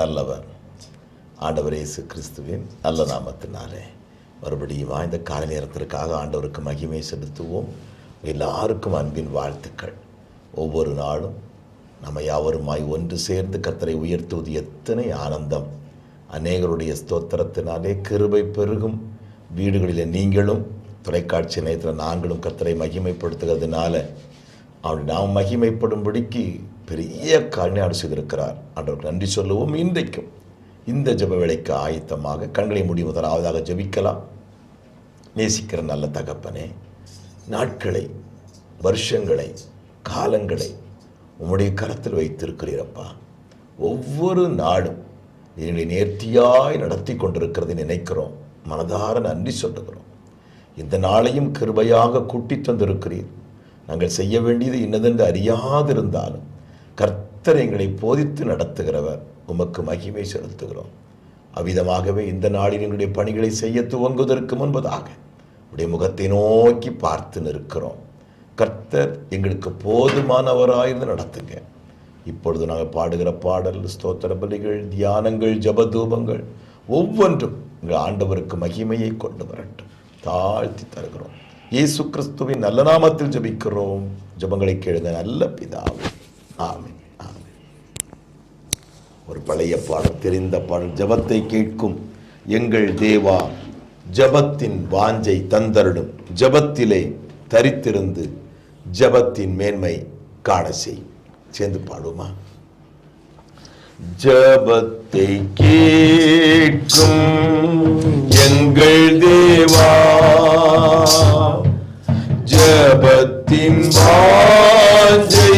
நல்லவர். ஆண்டவர் இயேசு கிறிஸ்துவின் நல்ல நாமத்தினாலே மறுபடியும் வாய்ந்த காலை நேரத்திற்காக ஆண்டவருக்கு மகிமை செலுத்துவோம். எல்லாருக்கும் அன்பின் வாழ்த்துக்கள். ஒவ்வொரு நாளும் நம்ம யாவருமாய் ஒன்று சேர்ந்து கத்தரை உயர்த்துவது எத்தனை ஆனந்தம். அநேகருடைய ஸ்தோத்திரத்தினாலே கிருபை பெருகும். வீடுகளில் நீங்களும் தொலைக்காட்சி நேரத்தில் நாங்களும் கத்தரை மகிமைப்படுத்துகிறதுனால அவள் நாம் மகிமைப்படும்படிக்கு பெரிய கல்யாணம் செய்திருக்கிறார். ஆண்டவருக்கு நன்றி சொல்லுவோம் இன்றைக்கும் இந்த ஜப வேலைக்கு ஆயத்தமாக கண்களை முடி முதலாவதாக ஜெபிக்கலாம். நேசிக்கிற நல்ல தகப்பனே நாட்களை வருஷங்களை காலங்களை உம்முடைய கரத்தில் வைத்திருக்கிறீரப்பா. ஒவ்வொரு நாடும் என்னை நேர்த்தியாய் நடத்தி கொண்டிருக்கிறதை நினைக்கிறோம். மனதார நன்றி சொல்லுகிறோம். இந்த நாளையும் கிருபையாக கூட்டி தந்திருக்கிறீர். நாங்கள் செய்ய வேண்டியது இன்னதென்று அறியாதிருந்தாலும் கர்த்தர் எங்களை போதித்து நடத்துகிறவர். உமக்கு மகிமை செலுத்துகிறோம். அவ்விதமாகவே இந்த நாளில் எங்களுடைய பணிகளை செய்ய துவங்குவதற்கு முன்பதாக உடைய முகத்தை நோக்கி பார்த்து நிற்கிறோம். கர்த்தர் எங்களுக்கு போதுமானவராயிருந்து நடத்துங்க. இப்பொழுது நாங்கள் பாடுகிற பாடல் ஸ்தோத்திர பலிகள் தியானங்கள் ஜபதூபங்கள் ஒவ்வொன்றும் எங்கள் ஆண்டவருக்கு மகிமையை கொண்டு வரட்டும். தாழ்த்தி தருகிறோம். இயேசு கிறிஸ்துவின் நல்ல நாமத்தில் ஜெபிக்கிறோம். ஜெபங்களை கேளுங்க நல்ல பிதாவே. ஆமீன் ஒரு பழைய பாடல் தெரிந்த பாடல் ஜபத்தை கேட்கும் எங்கள் தேவா ஜபத்தின் வாஞ்சை தந்தருடும் ஜபத்திலே தரித்திருந்து ஜபத்தின் மேன்மை காண செய். சேர்ந்து பாடுமா ஜபத்தை கேட்கும் எங்கள் தேவா ஜபத்தின் வாஞ்சை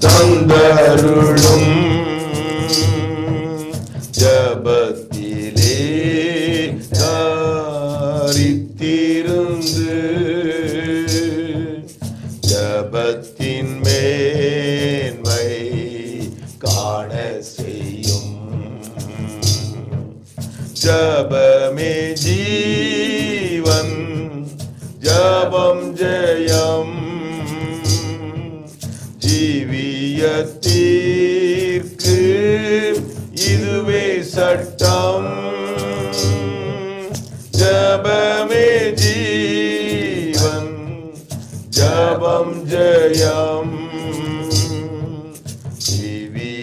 Tanberül ஜபமே ஜீவன். ஜபம் ஜெயம். ஜீவியத்தீர்க்கு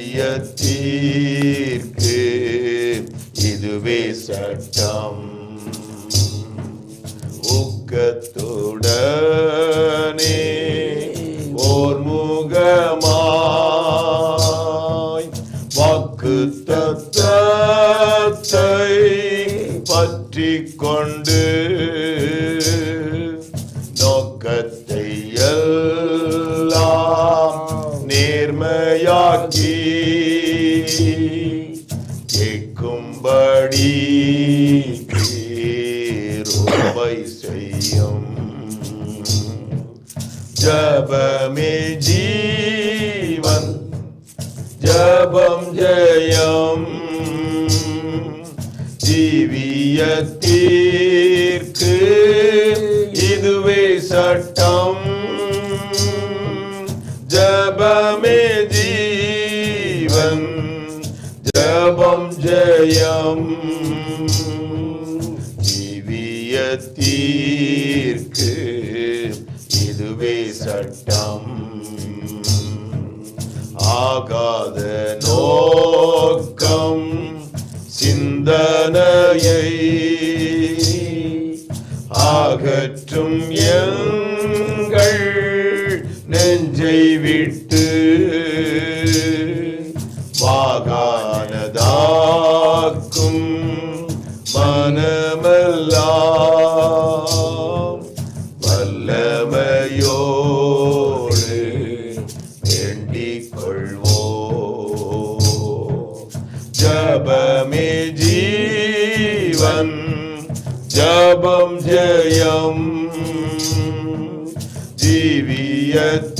இதுவே சட்டம். ஜபமே ஜீவன் ஜபம் ஜெயம். ஜீவியத்தீர்க்கு இதுவே சட்டம். ஜபமே ஜீவன் ஜபம் ஜெயம். ஆகாத நோக்கம் சிந்தனையை அகற்றும் எங்கள் நெஞ்சை விழ வேண்டிக் கொள்வோ ஜபமே ஜீவன் ஜபம் ஜெயம் ஜீவியத்தீர்க்கு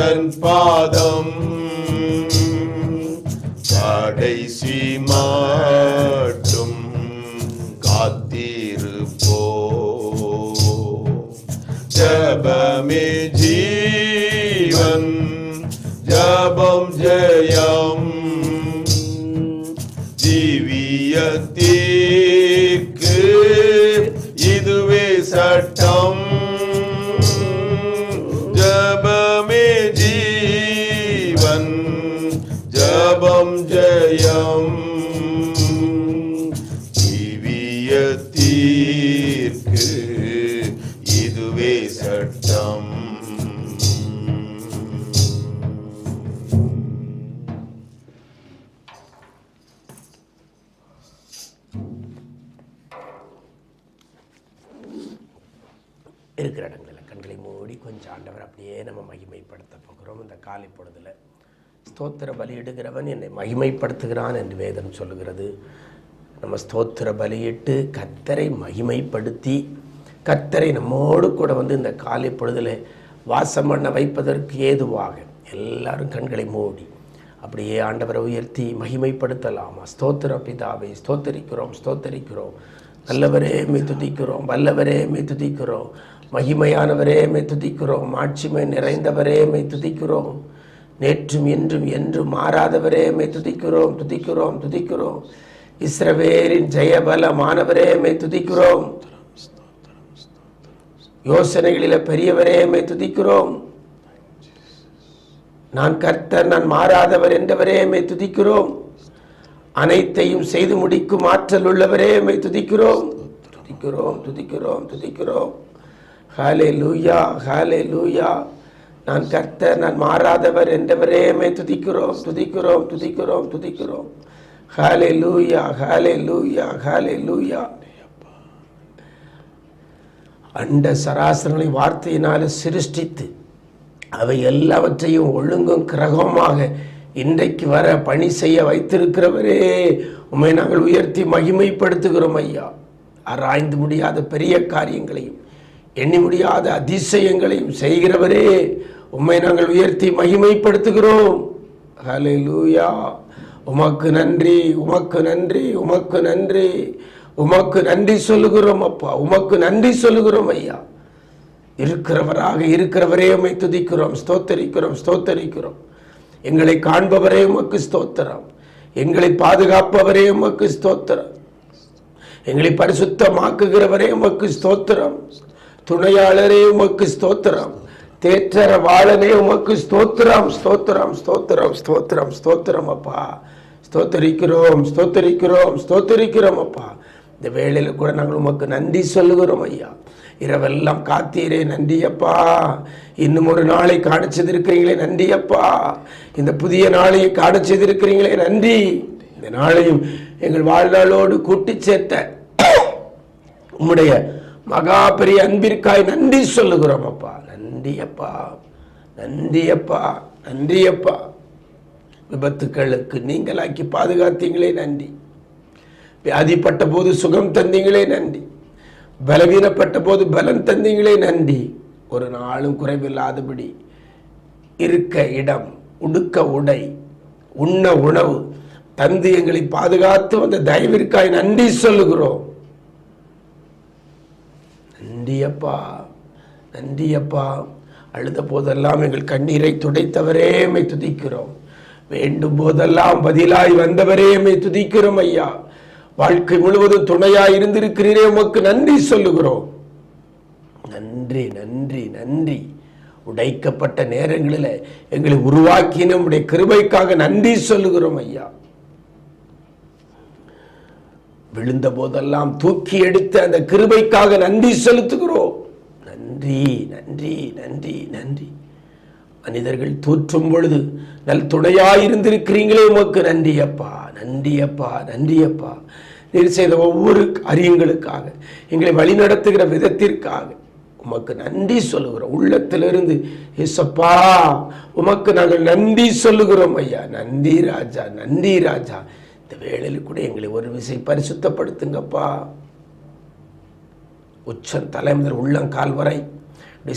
உந்தன் பாதம். இருக்கிற இடங்களில் கண்களை மூடி கொஞ்சம் ஆண்டவர் அப்படியே நம்ம மகிமைப்படுத்த போகிறோம். இந்த காலை பொழுதில் ஸ்தோத்திர பலியிடுகிறவன் என்னை மகிமைப்படுத்துகிறான் என்று வேதம் சொல்லுகிறது. நம்ம ஸ்தோத்திர பலியிட்டு கத்தரை மகிமைப்படுத்தி கத்தரை நம்மோடு கூட வந்து இந்த காலை பொழுதில் வாசம் பண்ண வைப்பதற்கு ஏதுவாக எல்லாரும் கண்களை மூடி அப்படியே ஆண்டவரை உயர்த்தி மகிமைப்படுத்தலாமா? ஸ்தோத்திர பிதாவை ஸ்தோத்தரிக்கிறோம் ஸ்தோத்தரிக்கிறோம். நல்லவரே மீ துதிக்கிறோம் வல்லவரே மீ துதிக்கிறோம். மகிமையானவரே மே துதிக்கிறோம். ஆட்சிமை நிறைந்தவரே துதிக்கிறோம். நேற்றும் என்றும் என்றும் மாறாதவரே மே துதிக்கிறோம். துதிக்கிறோம் துதிக்கிறோம். இஸ்ரவேலின் ஜெயபலமானவரே மே துதிக்கிறோம். யோசனைகளில பெரியவரே துதிக்கிறோம். நான் கர்த்தர் நான் மாறாதவர் என்றவரே மை துதிக்கிறோம். அனைத்தையும் செய்து முடிக்கும் ஆற்றல் உள்ளவரே மை துதிக்கிறோம். துதிக்கிறோம் துதிக்கிறோம் துதிக்கிறோம். ஹாலே லூயா ஹாலே லூயா நான் கர்த்தர் நான் மாறாதவர் என்றவரேமே துதிக்கிறோம் துதிக்கிறோம் துதிக்கிறோம் துதிக்கிறோம். ஹாலே லூயா ஹாலே லூயா ஹாலே லூயா அண்ட சராசரங்களை வார்த்தையினால சிருஷ்டித்து அவை எல்லாவற்றையும் ஒழுங்கும் கிரகமாக இன்றைக்கு வர பணி செய்ய வைத்திருக்கிறவரே உண்மை நாங்கள் உயர்த்தி மகிமைப்படுத்துகிறோம் ஐயா. ஆராய்ந்து முடியாத பெரிய காரியங்களையும் எண்ணி முடியாத அதிசயங்களையும் செய்கிறவரே உம்மை நாங்கள் உயர்த்தி மகிமைப்படுத்துகிறோம். ஹலே லூயா உமக்கு நன்றி உமக்கு நன்றி உமக்கு நன்றி. உமக்கு நன்றி சொல்லுகிறோம் அப்பா உமக்கு நன்றி சொல்லுகிறோம் ஐயா. இருக்கிறவராக இருக்கிறவரே உமை துதிக்கிறோம் ஸ்தோத்தரிக்கிறோம் ஸ்தோத்தரிக்கிறோம். எங்களை காண்பவரே உமக்கு ஸ்தோத்திரம். எங்களை பாதுகாப்பவரே உமக்கு ஸ்தோத்திரம். எங்களை பரிசுத்தமாக்குகிறவரே உமக்கு ஸ்தோத்திரம். துணையாளரே உமக்கு ஸ்தோத்திரம். தேற்றர வாழனே உமக்கு ஸ்தோத்திரம். ஸ்தோத்திரம் ஸ்தோத்திரம் ஸ்தோத்திரம் ஸ்தோத்திரம் அப்பா. ஸ்தோத்தரிக்கிறோம் ஸ்தோத்தரிக்கிறோம் ஸ்தோத்தரிக்கிறோம் அப்பா. இந்த வேளையில் கூட நாங்கள் உமக்கு நன்றி சொல்லுகிறோம் ஐயா. இரவெல்லாம் காத்தீரே நன்றி அப்பா. இன்னும் ஒரு நாளை காண செய்திருக்கிறீங்களே நன்றி அப்பா. இந்த புதிய நாளையை காண செய்திருக்கிறீங்களே நன்றி. இந்த நாளையும் எங்கள் வாழ்நாளோடு கூட்டி சேர்த்த உம்முடைய மகா பெரிய அன்பிற்காய் நன்றி சொல்லுகிறோம் அப்பா. நன்றி அப்பா நன்றி அப்பா நன்றி அப்பா விபத்துக்களுக்கு நீங்களாக்கி பாதுகாத்தீங்களே நன்றி. வியாதிப்பட்ட போது சுகம் தந்தீங்களே நன்றி. பலவீனப்பட்ட போது பலம் தந்தீங்களே நன்றி. ஒரு நாளும் குறைவில்லாதபடி இருக்க இடம் உடுக்க உடை உண்ண உணவு தந்து எங்களை பாதுகாத்து வந்த தயவிற்காய் நன்றி சொல்லுகிறோம். நன்றியப்பா நன்றியப்பா. அழுத போதெல்லாம் எங்கள் கண்ணீரை துடைத்தவரே மை துதிக்கிறோம். வேண்டும் போதெல்லாம் பதிலாய் வந்தவரே மை துதிக்கிறோம் ஐயா. வாழ்க்கை முழுவதும் துணையாய் இருந்திருக்கிறீரே உமக்கு நன்றி சொல்லுகிறோம். நன்றி நன்றி நன்றி. உடைக்கப்பட்ட நேரங்களில் எங்களை உருவாக்கின உடைய கிருபைக்காக நன்றி சொல்லுகிறோம் ஐயா. விழுந்த போதெல்லாம் தூக்கி எடுத்த அந்த கிருபைக்காக நன்றி செலுத்துகிறோம். நன்றி நன்றி நன்றி நன்றி. மனிதர்கள் தூற்றும் பொழுது நல் துணையாயிருந்திருக்கிறீங்களே உமக்கு நன்றி அப்பா நன்றி அப்பா நன்றி அப்பா. நீர் செய்த ஒவ்வொரு காரியங்களுக்காக எங்களை வழிநடத்துகிற விதத்திற்காக உமக்கு நன்றி சொல்லுகிறோம். உள்ளத்திலிருந்து ஏசப்பா உமக்கு நாங்கள் நன்றி சொல்லுகிறோம் ஐயா. நன்றி ராஜா நன்றி ராஜா. இந்த வேளையில் கூட எங்களை ஒரு விசை பரிசுத்தப்படுத்துங்கப்பா. உச்சம் தலை முதல் உள்ளங்கால் வரை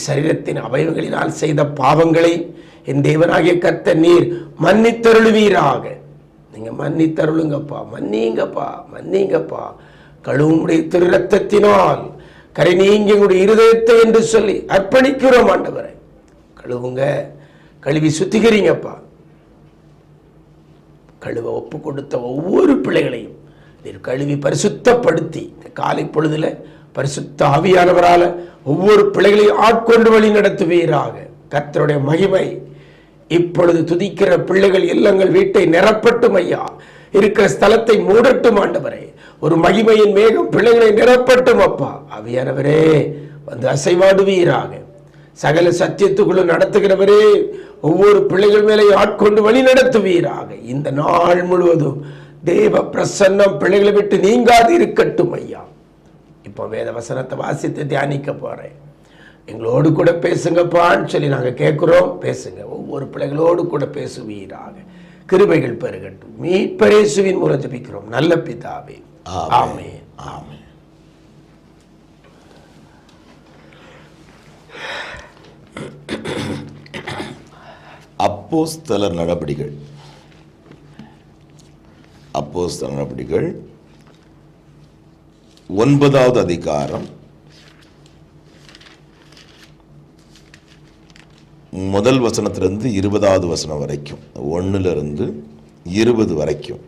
சரீரத்தின் அவயவங்களினால் செய்த பாவங்களை என் தேவனாகிய கத்த நீர் மன்னித்தருளுவீராக. நீங்க மன்னித்தருளுங்கப்பா மன்னிங்கப்பா மன்னிங்கப்பா. கழுவுடைய திரு ரத்தத்தினால் கரை நீங்க உங்களுடைய இருதயத்தை என்று சொல்லி அர்ப்பணிக்கிறோம் ஆண்டவரை. கழுவுங்க கழுவி சுத்திக்கிறீங்கப்பா கழுவ ஒப்பு கொடுத்த ஒவ்வொரு பிள்ளைகளையும் நீர் கழுவி பரிசுத்தப்படுத்தி இந்த காலை பொழுதுல பரிசுத்த ஆவியானவரால ஒவ்வொரு பிள்ளைகளையும் ஆட்கொண்டு வழி நடத்துவீராக. கர்த்தருடைய மகிமை இப்பொழுது துதிக்கிற பிள்ளைகள் இல்லங்கள் வீட்டை நிரப்பட்டும் ஐயா. இருக்கிற ஸ்தலத்தை மூடட்டும் ஆண்டவரே. ஒரு மகிமையின் மேகம் பிள்ளைகளை நிரப்பட்டும் அப்பா. அவியானவரே வந்து அசைவாடுவீராக. சகல சத்தியத்துக்குள்ள நடத்துகிறவரே ஒவ்வொரு பிள்ளைகள் மேலே ஆட்கொண்டு வழி நடத்துவீராக. இந்த நாள் முழுவதும் தேவ பிரசன்னம் பிள்ளைகளை விட்டு நீங்காது இருக்கட்டும் ஐயா. இப்போ வேத வசனத்தை வாசித்து தியானிக்க போறேன். எங்களோடு கூட பேசுங்கப்பான்னு சொல்லி நாங்கள் கேட்குறோம். பேசுங்க. ஒவ்வொரு பிள்ளைகளோடு கூட பேசுவீராக. கிருபைகள் பெருகட்டும். மீட்பரேசுவின் மூலம் ஜபிக்கிறோம். நல்ல பிதாவே. ஆமென். ஆமென். அப்போஸ்தல நடபடிகள் அப்போஸ்தல நடபடிகள் ஒன்பதாவது அதிகாரம். முதல் வசனத்திலிருந்து இருபதாவது வசனம் வரைக்கும். ஒண்ணுல இருபது வரைக்கும்.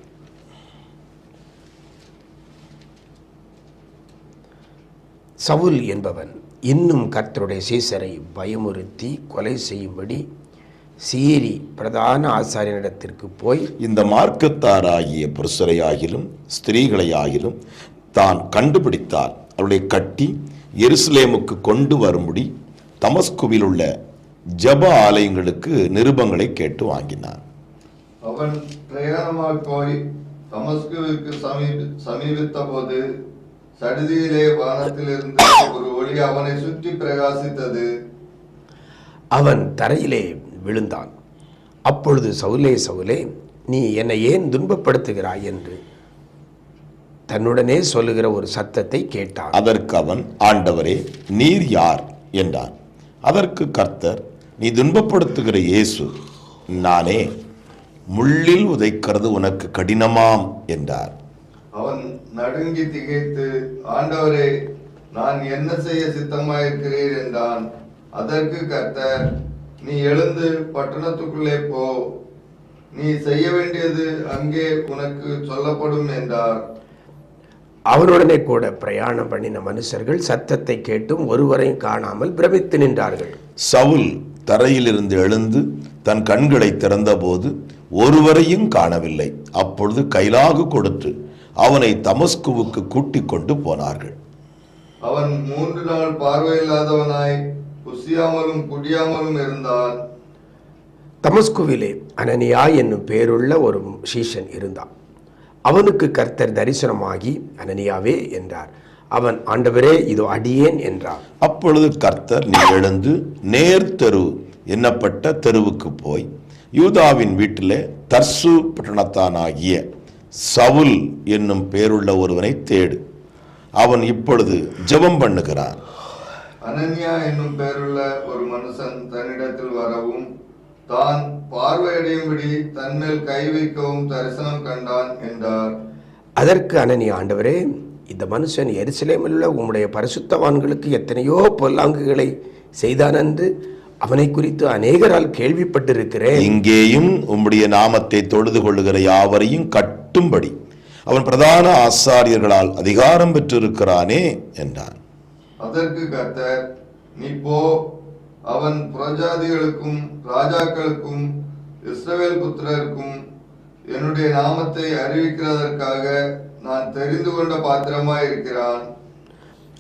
சவுல் என்பவன் இன்னும் கர்த்தருடைய சீசரை பயமுறுத்தி கொலை செய்யும்படி சீரி பிரதான ஆசாரியனிடத்திற்கு போய் இந்த மார்க்கத்தாராகிய புருஷரையாகிலும் ஸ்திரீகளையாகிலும் தான் கண்டுபிடித்தால் அவளை கட்டி எருசலேமுக்கு கொண்டு வரும்படி தமஸ்குவில் உள்ள ஜப ஆலயங்களுக்கு நிருபங்களை கேட்டு வாங்கினான் அவன் பிரயாணமாய் போய் தமஸ்குவிற்கு சமீப சமீபித்த போது சடுதியிலே வானத்திலிருந்து ஒரு ஒளி அவனை சுற்றி பிரகாசித்தது. அவன் தரையிலே விழுந்தான். அப்பொழுது சவுலே சவுலே நீ என்னை ஏன் துன்பப்படுத்துகிறாய் என்று தன்னுடனே சொல்லுகிற ஒரு சத்தத்தை கேட்டான். அதற்கு அவன் ஆண்டவரே நீர் யார்? என்றான். அதற்கு கர்த்தர் நீ துன்பப்படுத்துகிற இயேசு நானே முள்ளில் உதைக்கிறது உனக்கு கடினமாம் என்றார். அவன் நடுங்கி திகைத்து ஆண்டவரே நான் என்ன செய்ய சித்தமாயிருக்கிறீர்? என்றான். அதற்கு கர்த்தர் நீ எழுந்து பட்டணத்துக்குள்ளே போ. நீ செய்ய வேண்டியது அங்கே உனக்கு சொல்லப்படும் என்றார். அவனுடனே கூட பிரயாணம் பண்ணின மனுஷர்கள் சத்தத்தை கேட்டும் ஒருவரையும் காணாமல் பிரமித்து நின்றார்கள். சவுல் தரையிலிருந்து எழுந்து தன் கண்களை திறந்தபோது ஒருவரையும் காணவில்லை. அப்பொழுது கைலாகு கொடுத்து அவனை தமஸ்குவுக்கு கூட்டிக் கொண்டு போனார்கள். அவன் மூன்று நாள் பார்வையில்லாதவனாய் புசியாமலும் குடியாமலும் இருந்தான் தமஸ்குவிலே அனனியா என்னும் பேருள்ள ஒரு சீஷன் இருந்தான். அவனுக்கு கர்த்தர் தரிசனமாகி அனனியாவே என்றார். அவன் ஆண்டவரே இதோ அடியேன் என்றார். அப்பொழுது கர்த்தர் நீ எழுந்து நேர் தெரு என்னப்பட்ட தெருவுக்கு போய் யூதாவின் வீட்டிலே தர்சு பட்டணத்தானாகிய சவுல் என்னும் பேருள்ள ஒருவனை தேடு. அவன் இப்பொழுது ஜெபம் பண்ணுகிறான். அனன்யா என்னும் பெயருள்ள ஒரு மனுஷன் தன்னிடத்தில் வரவும் தான் பார்வையடையும்படி தன்மேல் கை வைக்கவும் தரிசனம் கண்டான் என்றார். அதற்கு அனனி ஆண்டவரே இந்த மனுஷன் எருசலேமில் உள்ள உம்முடைய பரிசுத்தவான்களுக்கு எத்தனையோ பொல்லாங்குகளை செய்தான் என்று அவனை குறித்து அநேகரால் கேள்விப்பட்டிருக்கிறேன். இங்கேயும் உம்முடைய நாமத்தை தொழுது கொள்ளுகிற யாவரையும் கட்டும்படி அவன் பிரதான ஆசாரியர்களால் அதிகாரம் பெற்றிருக்கிறானே என்றான். அதற்கு கர்த்தர் நீ போ அவன் புறஜாதிகளுக்கும் ராஜாக்களுக்கும் இஸ்ரவேல் புத்திரருக்கும் என்னுடைய நாமத்தை அறிவிக்கிறதற்காக நான் தெரிந்து கொண்ட பாத்திரமாய் இருக்கிறான்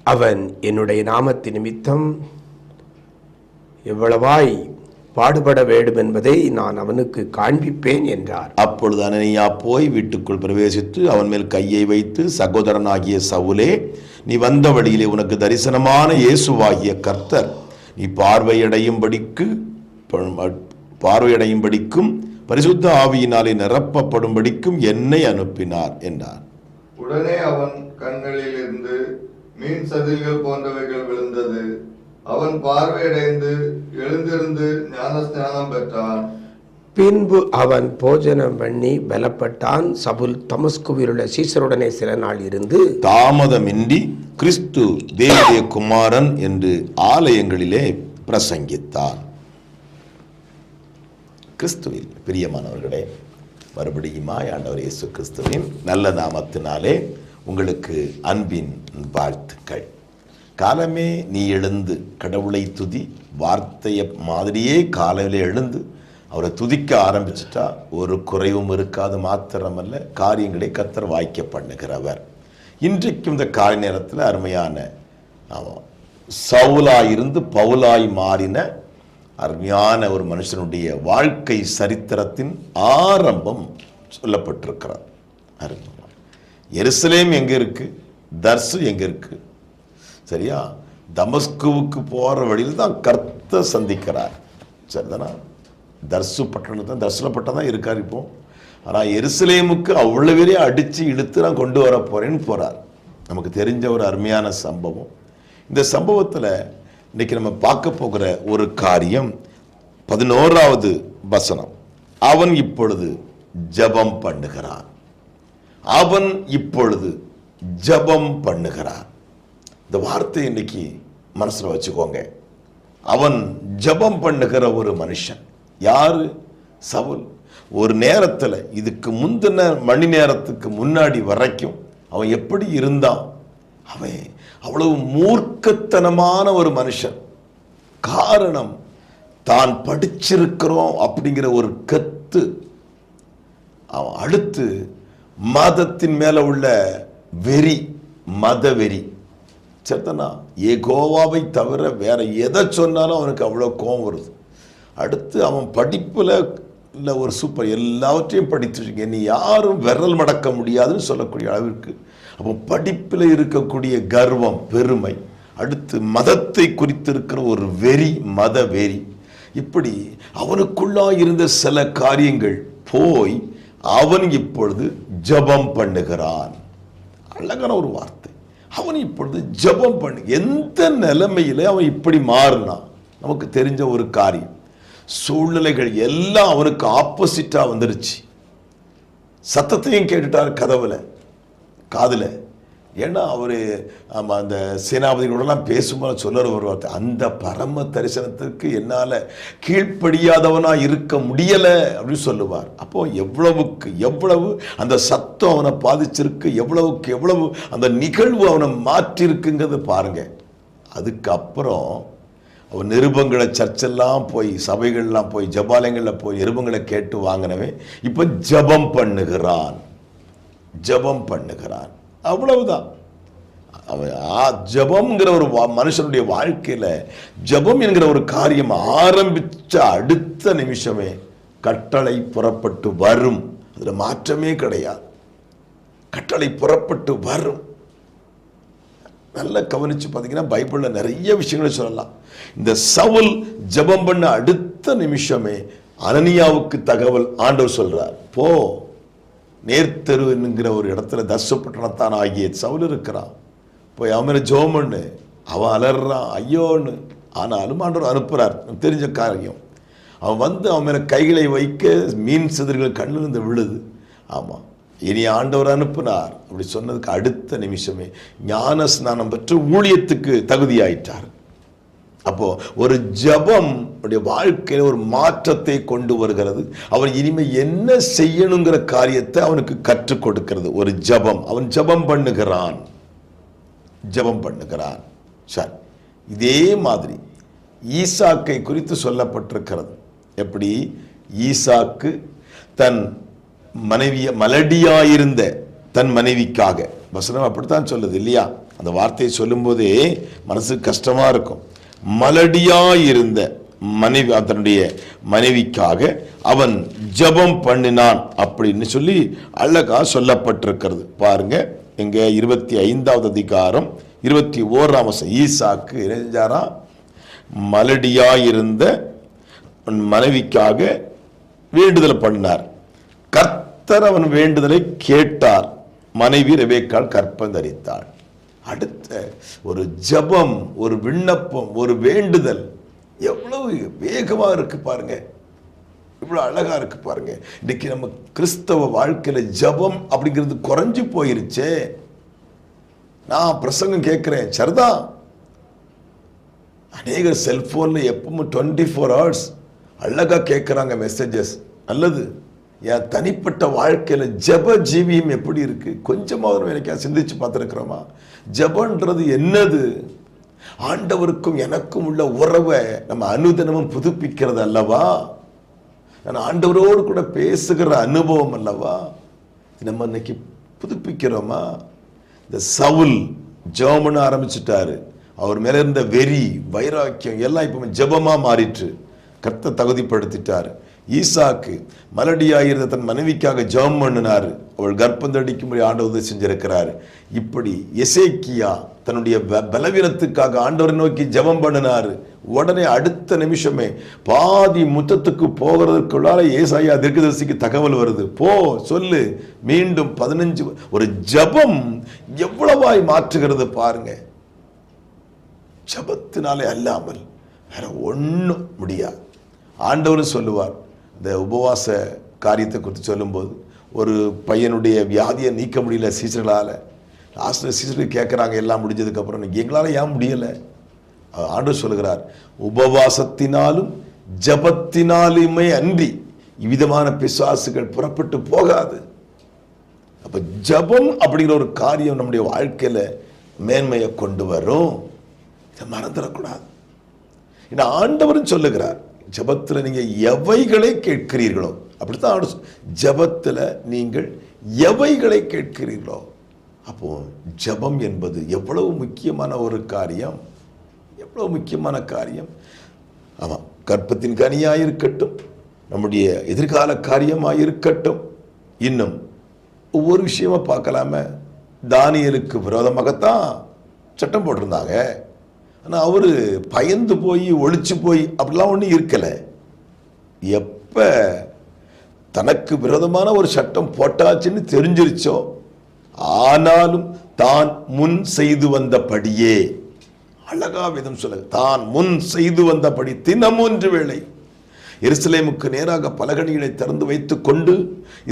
அவன் என்னுடைய நாமத்து நிமித்தம் எவ்வளவாய் பாடுபட வேண்டும் என்பதை நான் அவனுக்கு காண்பிப்பேன் என்றார். அப்பொழுது அனனியா போய் வீட்டுக்குள் பிரவேசித்து அவன் மேல் கையை வைத்து சகோதரனாகிய சவுலே நீ வந்த வழியிலே உனக்கு தரிசனமான இயேசுவாகிய கர்த்தர் நீ பார்வையடையும்படிக்கு பார்வையடையும்படிக்கும் பரிசுத்த ஆவியினாலே நிரப்பப்படும்படிக்கும் என்னை அனுப்பினார் என்றார். உடனே அவன் கண்களில் இருந்து மீன் சதில்கள் போன்றவைகள் விழுந்தது. அவன் பார்வையடைந்து எழுந்திருந்து ஞானஸ்நானம் பெற்றான். பின்பு அவன் போஜனம் பண்ணி பலப்பட்டான். சவுல் தமஸ்குவில் உள்ள சீசருடனே சில நாள் இருந்து தாமதமின்றி கிறிஸ்து தேவதே குமாரன் என்று ஆலயங்களிலே பிரசங்கித்தார். கிறிஸ்துவில் பிரியமானவர்களே மறுபடியுமாய் ஆண்டவர் இயேசு கிறிஸ்துவின் நல்ல நாமத்தினாலே உங்களுக்கு அன்பின் வாழ்த்துக்கள். காலமே நீ எழுந்து கடவுளை துதி வார்த்தையை மாதிரியே காலையில் எழுந்து அவரை துதிக்க ஆரம்பிச்சிட்டா ஒரு குறைவும் இருக்காது மாத்திரமல்ல காரியங்களை கத்தர் வாய்க்க பண்ணுகிறவர். இன்றைக்கும் இந்த காலை நேரத்தில் அருமையான ஆமாம் சவுலாய் இருந்து பவுலாய் மாறின அருமையான ஒரு மனுஷனுடைய வாழ்க்கை சரித்திரத்தின் ஆரம்பம் சொல்லப்பட்டிருக்கிறார். அருமையான எருசலேம் எங்கே இருக்கு? தர்சு எங்கே இருக்குது சரியா? தமஸ்குவுக்கு போகிற வழியில் தான் கர்த்த சந்திக்கிறார். சரிதானா? தர்சு பட்டணம் தான் தர்சுல பட்டம் தான் இருக்கார் இப்போ. ஆனால் எருசலேமுக்கு அவ்வளோ பேரையும் அடித்து இழுத்து நான் கொண்டு வர போகிறேன்னு போகிறார் நமக்கு தெரிஞ்ச ஒரு அருமையான சம்பவம். இந்த சம்பவத்தில் இன்றைக்கி நம்ம பார்க்க போகிற ஒரு காரியம் பதினோராவது வசனம். அவன் இப்பொழுது ஜெபம் பண்ணுகிறான். அவன் இப்பொழுது ஜெபம் பண்ணுகிறான். இந்த வார்த்தை இன்னைக்கு மனசில் வச்சுக்கோங்க. அவன் ஜெபம் பண்ணுகிற ஒரு மனுஷன். யாரு? சவுல். ஒரு நேரத்தில் இதுக்கு முந்தின மணி நேரத்துக்கு முன்னாடி வரைக்கும் அவன் எப்படி இருந்தான்? அவன் அவ்வளவு மூர்க்கத்தனமான ஒரு மனுஷன். காரணம் தான் படிச்சிருக்கிறோம் அப்படிங்கிற ஒரு கத்து. அவன் அடுத்து மதத்தின் மேலே உள்ள வெறி மத வெறி சரிதானா ஏகோவாவை தவிர வேற எதை சொன்னாலும் அவனுக்கு அவ்வளோ கோவம் வருது. அடுத்து அவன் படிப்பில் இல்லை ஒரு சூப்பர் எல்லாவற்றையும் படித்துருக்கீங்க. நீ யாரும் விரல் மடக்க முடியாதுன்னு சொல்லக்கூடிய அளவிற்கு அப்போ படிப்பில் இருக்கக்கூடிய கர்வம் பெருமை அடுத்து மதத்தை குறித்திருக்கிற ஒரு வெறி மத வெறி. இப்படி அவனுக்குள்ளா இருந்த சில காரியங்கள் போய் அவன் இப்பொழுது ஜெபம் பண்ணுகிறான். அழகான ஒரு வார்த்தை. அவன் இப்பொழுது ஜெபம் பண்ணு. எந்த நிலைமையில அவன் இப்படி மாறினான்? நமக்கு தெரிஞ்ச ஒரு காரியம். சூழ்நிலைகள் எல்லாம் அவனுக்கு ஆப்போசிட்டா வந்துருச்சு. சத்தத்தையும் கேட்டுட்டார் கதவுல காதலை. ஏன்னா அவர் அந்த சேனாபதிகளோடலாம் பேசும்போது சொல்லுற ஒரு வார்த்தை அந்த பரம தரிசனத்திற்கு என்னால் கீழ்ப்படியாதவனாக இருக்க முடியலை அப்படின்னு சொல்லுவார். அப்போ எவ்வளவுக்கு எவ்வளவு அந்த சத்தம் அவனை பாதிச்சிருக்கு எவ்வளவுக்கு எவ்வளவு அந்த நிகழ்வு அவனை மாற்றிருக்குங்கிறது பாருங்க. அதுக்கப்புறம் அவன் நிருபங்களை சர்ச்செல்லாம் போய் சபைகள்லாம் போய் ஜபாலயங்களில் போய் நிருபங்களை கேட்டு வாங்கினவன் இப்போ ஜெபம் பண்ணுகிறான். ஜெபம் பண்ணுகிறான். அவ்வளவுதான். அவன் ஆ ஜெபம்ங்கிற ஒரு வா- மனுஷனுடைய வாழ்க்கையில ஜெபம் என்கிற ஒரு காரியம் ஆரம்பிச்ச அடுத்த நிமிஷமே கட்டளை புறப்பட்டு வரும். அதுல மாற்றமே கிடையாது. கட்டளை புறப்பட்டு வரும். நல்லா கவனிச்சு பார்த்தீங்கன்னா பைபிளில் நிறைய விஷயங்களை சொல்லலாம். இந்த சவுல் ஜெபம் பண்ண அடுத்த நிமிஷமே அனனியாவுக்கு தகவல் ஆண்டவர் சொல்றார் போ நேர்த்தெரு என்கிற ஒரு இடத்துல தர்சப்பட்டணத்தான் ஆகிய சவுல் இருக்கிறான். போய் அவன் ஜோமன்னு அவன் அலறான் ஐயோன்னு. ஆனாலும் ஆண்டவர் அனுப்புகிறார் தெரிஞ்ச காரியம். அவன் வந்து அவன் மேலே கைகளை வைக்க மீன் சிதறுகள் கண்ணிலிருந்து விழுது. ஆமாம் இனி ஆண்டவர் அனுப்புனார். அப்படி சொன்னதுக்கு அடுத்த நிமிஷமே ஞான ஸ்நானம் பெற்று ஊழியத்துக்கு தகுதியாயிட்டார். அப்போ ஒரு ஜெபம் அவருடைய வாழ்க்கையில் ஒரு மாற்றத்தை கொண்டு வருகிறது. அவன் இனிமே என்ன செய்யணுங்கிற காரியத்தை அவனுக்கு கற்றுக் கொடுக்கிறது. ஒரு ஜெபம். அவன் ஜெபம் பண்ணுகிறான். ஜெபம் பண்ணுகிறான். சரி. இதே மாதிரி ஈசாக்கை குறித்து சொல்லப்பட்டிருக்கிறது. எப்படி? ஈசாக்கு தன் மனைவிய மலடியாயிருந்த தன் மனைவிக்காக. வசனம் அப்படித்தான் சொல்லுது இல்லையா? அந்த வார்த்தையை சொல்லும்போதே மனசுக்கு கஷ்டமாக இருக்கும். மலடியாயிருந்த மனைவி தன்னுடைய மனைவிக்காக அவன் ஜெபம் பண்ணினான் அப்படின்னு சொல்லி அழகா சொல்லப்பட்டிருக்கிறது. பாருங்க எங்க இருபத்தி ஐந்தாவது அதிகாரம் இருபத்தி ஓராம் வருஷம் ஈசாக்கு இணைஞ்சாரா மலடியாயிருந்த உன் மனைவிக்காக வேண்டுதல் பண்ணார். கர்த்தர் அவன் வேண்டுதலை கேட்டார். மனைவி ரெபேக்கால் கற்பம் தரித்தாள். அடுத்த ஒரு ஜெபம் ஒரு விண்ணப்பம் ஒரு வேண்டுதல் எவ்வளவு வேகமாக இருக்கு பாருங்க. இவ்வளோ அழகாக இருக்கு பாருங்க. இன்னைக்கு நம்ம கிறிஸ்தவ வாழ்க்கையில் ஜெபம் அப்படிங்கிறது குறைஞ்சு போயிருச்சே. நான் பிரசங்கம் கேட்குறேன் சரிதான் அநேக செல்ஃபோனில் எப்பவும் டுவெண்ட்டி ஃபோர் ஹவர்ஸ் அழகா கேட்குறாங்க மெசேஜஸ் நல்லது. என் தனிப்பட்ட வாழ்க்கையில் ஜெப ஜீவியம் எப்படி இருக்குது கொஞ்சமாவது எனக்கு சிந்திச்சு பார்த்துருக்குறோமா? ஜபன்றது என்னது? ஆண்டவருக்கும் எனக்கும் உள்ள உறவை நம்ம அனுதினமும் புதுப்பிக்கிறது அல்லவா நான் ஆண்டவரோடு கூட பேசுகிற அனுபவம் அல்லவா? நம்ம இன்னைக்கு புதுப்பிக்கிறோமா? இந்த சவுல் ஜெபம்னு ஆரம்பிச்சிட்டாரு. அவர் மேல இருந்த வெறி வைராக்கியம் எல்லாம் இப்போ ஜெபமா மாறிட்டு கர்த்த தகுதிப்படுத்திட்டார். ஈசாக்கு மலடியாயிருந்த தன் மனைவிக்காக ஜெபம் பண்ணினார். அவள் கர்ப்பம் தடிக்கும்படி ஆண்டவர் செஞ்சிருக்கிறார். இப்படி எசேக்கியா தன்னுடைய பலவீனத்துக்காக ஆண்டவரை நோக்கி ஜெபம் பண்ணினார். உடனே அடுத்த நிமிஷமே பாதி முத்தத்துக்கு போகிறதுக்குள்ளார ஏசாயா தீர்க்கதரிசிக்கு தகவல் வருது. போ சொல்லு. மீண்டும் பதினஞ்சு ஒரு ஜெபம் எவ்வளவாய் மாற்றுகிறது பாருங்க. ஜபத்தினாலே அல்லாமல் வேற ஒன்றும் முடியாது. ஆண்டவர் சொல்லுவார் இந்த உபவாச காரியத்தை குறித்து சொல்லும்போது ஒரு பையனுடைய வியாதியை நீக்க முடியல சீசர்களால். லாஸ்ட்டில் சீசர்கள் கேட்குறாங்க எல்லாம் முடிஞ்சதுக்கப்புறம் எங்களால் ஏன் முடியலை? ஆண்டு சொல்லுகிறார் உபவாசத்தினாலும் ஜபத்தினாலுமே அன்றி இவ்விதமான பிசாசுகள் புறப்பட்டு போகாது. அப்போ ஜபம் அப்படிங்கிற ஒரு காரியம் நம்முடைய வாழ்க்கையில் மேன்மையை கொண்டு வரும். இதை மறந்துடக்கூடாது. ஆண்டவரும் சொல்லுகிறார் ஜபத்தில் நீங்கள் எவைகளை கேட்கிறீர்களோ அப்படித்தான் ஆண்டு நீங்கள் எவைகளை கேட்கிறீர்களோ அப்போ ஜெபம் என்பது எவ்வளவு முக்கியமான ஒரு காரியம் எவ்வளவு முக்கியமான காரியம். ஆமாம் கற்பத்தின் கனியாக இருக்கட்டும் நம்முடைய எதிர்கால காரியமாக இருக்கட்டும் இன்னும் ஒவ்வொரு விஷயமா பார்க்கலாமே. தானியலுக்கு விரோதமாகத்தான் சட்டம் போட்டிருந்தாங்க. ஆனால் அவர் பயந்து போய் ஒழிச்சு போய் அப்படிலாம் ஒன்றும் இருக்கலை. எப்போ தனக்கு விரோதமான ஒரு சட்டம் போட்டாச்சுன்னு தெரிஞ்சிருச்சோ ஆனாலும் தான் முன் செய்து வந்தபடியே அழகா விதம் சொல்ல தான் முன் செய்து வந்தபடி தினம் ஒன்று வேளை எருசலேமுக்கு நேராக பலகணிகளை திறந்து வைத்துக் கொண்டு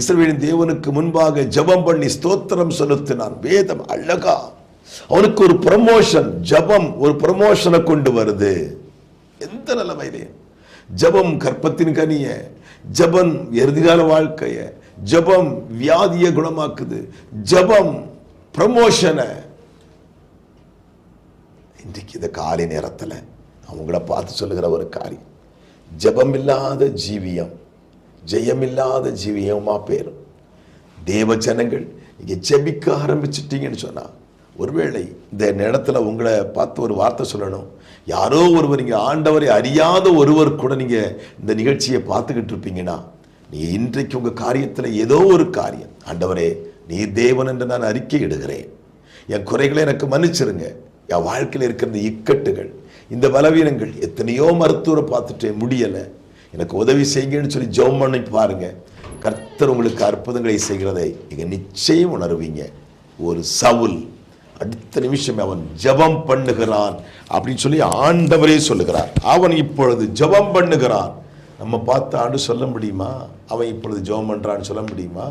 இஸ்ரேலின் தேவனுக்கு முன்பாக ஜெபம் பண்ணி ஸ்தோத்திரம் செலுத்தினான். வேதம் அழகா அவனுக்கு ஒரு ப்ரமோஷன் ஜெபம் ஒரு ப்ரமோஷனை கொண்டு வருது. எந்த நிலைமையிலே? ஜெபம் கற்பத்தின் கனிய ஜெபம் எதிர்கால வாழ்க்கைய ஜெபம் வியாதியை குணமாக்குது ஜெபம் ப்ரமோஷனை இன்றைக்கு இந்த காலை நேரத்தில் அவங்கள பார்த்து சொல்லுகிற ஒரு காரியம். ஜெபம் இல்லாத ஜீவியம் ஜெயமில்லாத ஜீவியமா பேரும். தேவ ஜனங்கள் நீங்க ஜெபிக்க ஆரம்பிச்சிட்டீங்கன்னு சொன்னா ஒருவேளை இந்த நேரத்தில் உங்களை பார்த்து ஒரு வார்த்தை சொல்லணும். யாரோ ஒருவர் நீங்கள் ஆண்டவரை அறியாத ஒருவர் கூட நீங்கள் இந்த நிகழ்ச்சியை பார்த்துக்கிட்டு இருப்பீங்கன்னா நீ இன்றைக்கு உங்கள் காரியத்தில் ஏதோ ஒரு காரியம். ஆண்டவரே நீர் தேவன் என்று நான் அறிக்கை இடுகிறேன். என் குறைகளை எனக்கு மன்னிச்சிருங்க. என் வாழ்க்கையில் இருக்கிற இந்த இக்கட்டுகள் இந்த பலவீனங்கள் எத்தனையோ மருத்துவரை பார்த்துட்டேன் முடியலை. எனக்கு உதவி செய்யுங்கன்னு சொல்லி ஜெபம் பண்ணி பாருங்க. கர்த்தர் உங்களுக்கு அற்புதங்களை செய்கிறதை நீங்கள் நிச்சயம் உணர்வீங்க. ஒரு சவுல் அடுத்த நிமிஷமே அவன் ஜெபம் பண்ணுகிறான் அப்படின்னு சொல்லி ஆண்டவரே சொல்லுகிறார். அவன் இப்பொழுது ஜெபம் பண்ணுகிறான். நம்ம பார்த்து ஆண்டு சொல்ல முடியுமா? அவன் இப்பொழுது ஜெபம் பண்ணுறான்னு சொல்ல முடியுமா?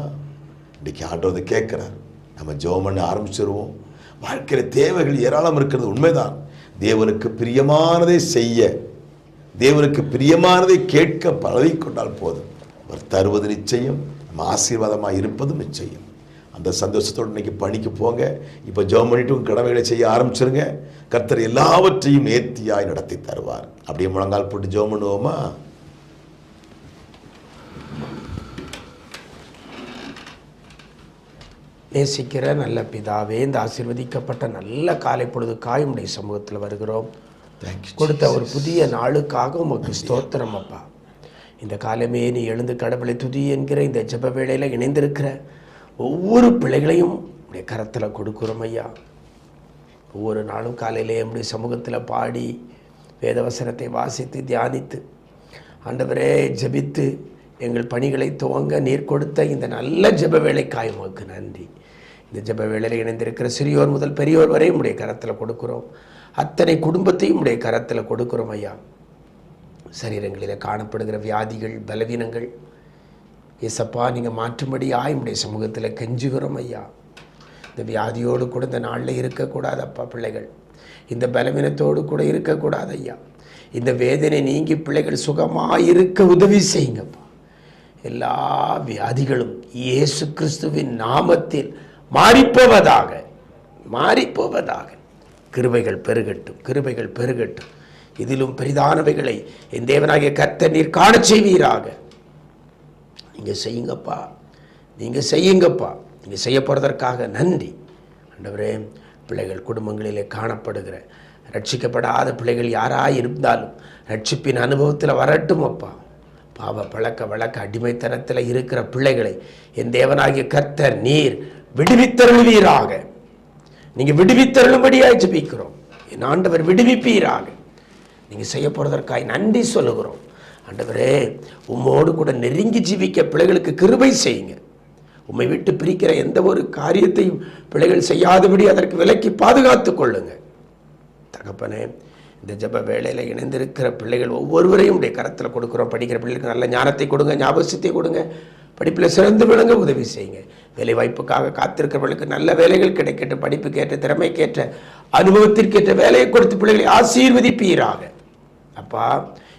இன்றைக்கி ஆண்டவர் அதை கேட்குறார். நம்ம ஜெபம் பண்ண ஆரம்பிச்சிருவோம். வாழ்க்கையில் தேவைகள் ஏராளம் இருக்கிறது உண்மைதான். தேவனுக்கு பிரியமானதை செய்ய தேவனுக்கு பிரியமானதை கேட்க பழகிக்கொண்டால் போதும். அவர் தருவது நிச்சயம் நம்ம ஆசீர்வாதமாக இருப்பதும் நிச்சயம். அந்த சந்தோஷத்தோடு இன்னைக்கு பணிக்கு போங்க. இப்போ ஜெபம் பண்ணிட்டு உங்க கடமைகளை செய்ய ஆரம்பிச்சிருங்க. கர்த்தர் எல்லாவற்றையும் நேர்த்தியாய் நடத்தி தருவார். அப்படியே முழங்கால் போட்டு ஜெபம் பண்ணுவோமா நேசிக்கிற நல்ல பிதாவே இந்த ஆசீர்வதிக்கப்பட்ட நல்ல காலை பொழுதுக்காய் உடைய சமூகத்தில் வருகிறோம். கொடுத்த ஒரு புதிய நாளுக்காக உமக்கு ஸ்தோத்திரம் அப்பா. இந்த காலமே நீ எழுந்து கடவுளை துதி என்கிற இந்த ஜெப வேளையில் இணைந்திருக்கிற. ஒவ்வொரு பிள்ளைகளையும் உடைய கரத்தில் கொடுக்குறோம் ஐயா. ஒவ்வொரு நாளும் காலையிலே நம்முடைய சமூகத்தில் பாடி வேதவசனத்தை வாசித்து தியானித்து ஆண்டவரே ஜெபித்து எங்கள் பணிகளை துவங்க நீர் கொடுத்த இந்த நல்ல ஜப வேலைக்காய் உமக்கு நன்றி. இந்த ஜப வேலையில் இணைந்திருக்கிற சிறியோர் முதல் பெரியோர் வரை உடைய கரத்தில் கொடுக்குறோம். அத்தனை குடும்பத்தையும் உடைய கரத்தில் கொடுக்குறோம் ஐயா. சரீரங்களில் காணப்படுகிற வியாதிகள் பலவீனங்கள் ஏசப்பா நீங்கள் மாற்றும்படியா என்னுடைய சமூகத்தில் கெஞ்சுகிறோம் ஐயா. இந்த வியாதியோடு கூட இந்த நாளில் இருக்கக்கூடாது அப்பா பிள்ளைகள். இந்த பலவீனத்தோடு கூட இருக்கக்கூடாது ஐயா. இந்த வேதனை நீங்கி பிள்ளைகள் சுகமாக இருக்க உதவி செய்யுங்கப்பா. எல்லா வியாதிகளும் இயேசு கிறிஸ்துவின் நாமத்தில் மாறிப்போவதாக மாறிப்போவதாக. கிருபைகள் பெருகட்டும் கிருபைகள் பெருகட்டும். இதிலும் பெரிதானவைகளை என் தேவனாகிய கர்த்தர் நீர் காணச் செய்வீராக. நீங்கள் செய்யுங்கப்பா. நீங்கள் செய்யுங்கப்பா. நீங்கள் செய்ய போகிறதற்காக நன்றி. ஆண்டவரே பிள்ளைகள் குடும்பங்களிலே காணப்படுகிற ரட்சிக்கப்படாத பிள்ளைகள் யாராக இருந்தாலும் ரட்சிப்பின் அனுபவத்தில் வரட்டும் அப்பா. பாவ பழக்க வழக்க அடிமைத்தனத்தில் இருக்கிற பிள்ளைகளை என் தேவனாகிய கர்த்தர் நீர் விடுவித்தருள்வீராக. நீங்கள் விடுவித்தருளும்படியாக ஜபிக்கிறோம். என் ஆண்டவர் விடுவிப்பீராக. நீங்கள் செய்ய போகிறதற்காக நன்றி சொல்லுகிறோம். ஆண்டவரே உம்மோடு கூட நெருங்கி ஜீவிக்க பிள்ளைகளுக்கு கிருபை செய்யுங்க. உம்மை விட்டு பிரிக்கிற எந்த ஒரு காரியத்தையும் பிள்ளைகள் செய்யாதபடி அதற்கு விலக்கி பாதுகாத்து கொள்ளுங்க. தகப்பனே இந்த ஜெப வேலையில் இணைந்திருக்கிற பிள்ளைகள் ஒவ்வொருவரையும் உடைய கரத்தில் கொடுக்குறோம். படிக்கிற பிள்ளைகளுக்கு நல்ல ஞானத்தை கொடுங்க ஞாபகத்தை கொடுங்க. படிப்பில் சிறந்து விளங்க உதவி செய்யுங்க. வேலை வாய்ப்புக்காக காத்திருக்கிறவர்களுக்கு நல்ல வேலைகள் கிடைக்கட்டும். படிப்புக்கேற்ற திறமைக்கேற்ற அனுபவத்திற்கேற்ற வேலையை கொடுத்து பிள்ளைகளை ஆசீர்வதிப்பீராக. அப்பா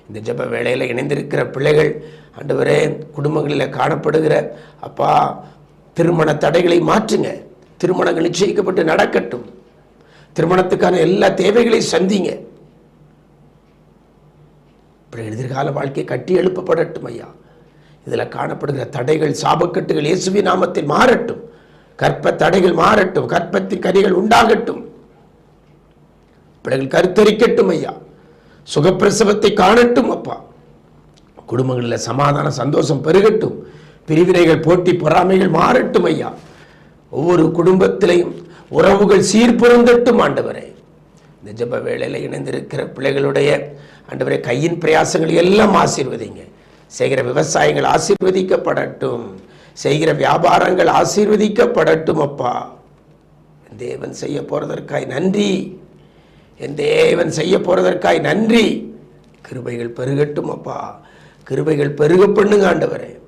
இந்த ஜப வேளையில் இணைந்திருக்கிற பிள்ளைகள் ஆண்டவரே குடும்பங்களில் காணப்படுகிற அப்பா திருமண தடைகளை மாற்றுங்க. திருமணங்கள் நிச்சயிக்கப்பட்டு நடக்கட்டும். திருமணத்துக்கான எல்லா தேவைகளையும் சந்திங்க. பிறகு எதிர்கால வாழ்க்கை கட்டி எழுப்பப்படட்டும் ஐயா. இதில் காணப்படுகிற தடைகள் சாபக்கட்டுகள் இயேசுவி நாமத்தில் மாறட்டும். கற்ப தடைகள் மாறட்டும். கற்பத்தின் கனிகள் உண்டாகட்டும். பிள்ளைகள் கருத்தரிக்கட்டும் ஐயா. சுகப்பிரசவத்தை காணட்டும் அப்பா. குடும்பங்களில் சமாதான சந்தோஷம் பெருகட்டும். பிரிவினைகள் போட்டி பொறாமைகள் மாறட்டும் ஐயா. ஒவ்வொரு குடும்பத்திலையும் உறவுகள் சீர்பொருந்தட்டும் ஆண்டவரே. இந்த ஜப வேளையில் இணைந்திருக்கிற பிள்ளைகளுடைய ஆண்டவரே கையின் பிரயாசங்கள் எல்லாம் ஆசீர்வதிங்க. செய்கிற விவசாயங்கள் ஆசீர்வதிக்கப்படட்டும். செய்கிற வியாபாரங்கள் ஆசீர்வதிக்கப்படட்டும் அப்பா. தேவன் செய்ய போறதற்காய் நன்றி. என் தேவன் செய்ய போறதற்காய் நன்றி. கிருபைகள் பெருகட்டும் அப்பா. கிருபைகள் பெருக பண்ணுங்க ஆண்டவரே.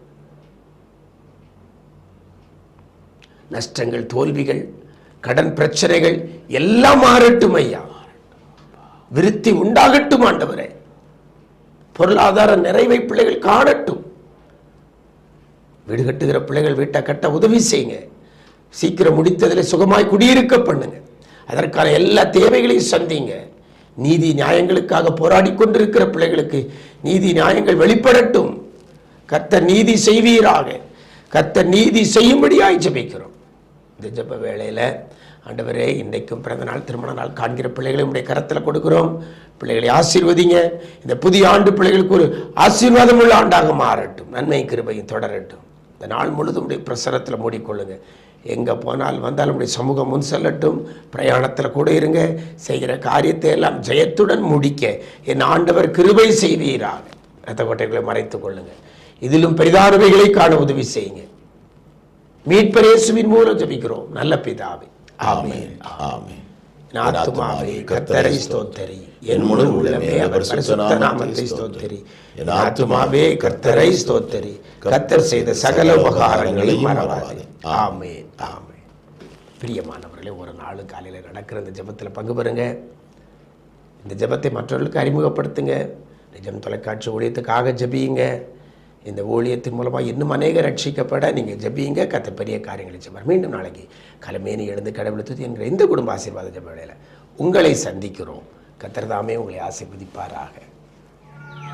நஷ்டங்கள் தோல்விகள் கடன் பிரச்சனைகள் எல்லாம் மாறட்டும் ஐயா. விருத்தி உண்டாகட்டும் ஆண்டவரே. பொருளாதார நிறைவை பிள்ளைகள் காணட்டும். வீடு கட்டுகிற பிள்ளைகள் வீட்டை கட்ட உதவி செய்யுங்க. சீக்கிரம் முடித்ததில் சுகமாய் குடியிருக்க பண்ணுங்க. அதற்கான எல்லா தேவைகளையும் சந்திங்க. நீதி நியாயங்களுக்காக போராடி கொண்டிருக்கிற பிள்ளைகளுக்கு நீதி நியாயங்கள் வெளிப்படட்டும். கத்த நீதி செய்வீராக. கத்த நீதி செய்யும்படியாய் ஜெபிக்கிறோம். இந்த ஜெப வேளையில் ஆண்டவரே இன்றைக்கும் பிறந்த நாள் திருமண நாள் காண்கிற பிள்ளைகளை உடைய கரத்தில் கொடுக்கிறோம். பிள்ளைகளை ஆசீர்வதிங்க. இந்த புதிய ஆண்டு பிள்ளைகளுக்கு ஒரு ஆசீர்வாதம் உள்ள ஆண்டாக மாறட்டும். நன்மை கிருபையும் தொடரட்டும். இந்த நாள் முழுதும் உடைய பிரசரத்தில் மூடிக்கொள்ளுங்க. எங்கே போனால் வந்தாலும் உடைய சமூகம் முன் செல்லட்டும். பிரயாணத்தில் கூட இருங்க. செய்கிற காரியத்தை எல்லாம் ஜெயத்துடன் முடிக்க என் ஆண்டவர் கிருபை செய்வீராக. ரத்த கோட்டைகளை மறைத்துக் கொள்ளுங்க. இதிலும் பெரிதானவைகளை காண உதவி செய்யுங்க. மீட்பர் இயேசுவின் மூலம் ஜெபிக்கிறோம். நல்ல பிதாவே. ஆமென். ஆமென். என் ஆத்துமாவே கர்த்தரை ஸ்தோத்தரி. என் முழு உள்ளமே அவர் நாமத்தை ஸ்தோத்தரி. என் ஆத்துமாவே கர்த்தரை ஸ்தோத்தரி. கர்த்தர் செய்த சகல உபகாரங்களையும் மறவாதே. ஆமென் ஆமென். பிரியமானவர்களே ஒரு நாள் காலையில் நடக்கிற இந்த ஜெபத்தில் பங்கு பெறுங்க. இந்த ஜெபத்தை மற்றவர்களுக்கு அறிமுகப்படுத்துங்க. நிஜம் தொலைக்காட்சி ஊழியத்துக்காக ஜெபியுங்க. இந்த ஊழியத்தின் மூலமாக இன்னும் அநேக ரட்சிக்கப்பட நீங்கள் ஜபியுங்க கத்த பெரிய காரியங்களை செய்வார். மீண்டும் நாளைக்கு கலமேனி எழுந்து கடவுளை துதி என்கிற இந்த குடும்ப ஆசீர்வாத ஜப வேலையில் உங்களை சந்திக்கிறோம். கத்திரதாமே உங்களை ஆசீர்வதிப்பாராக.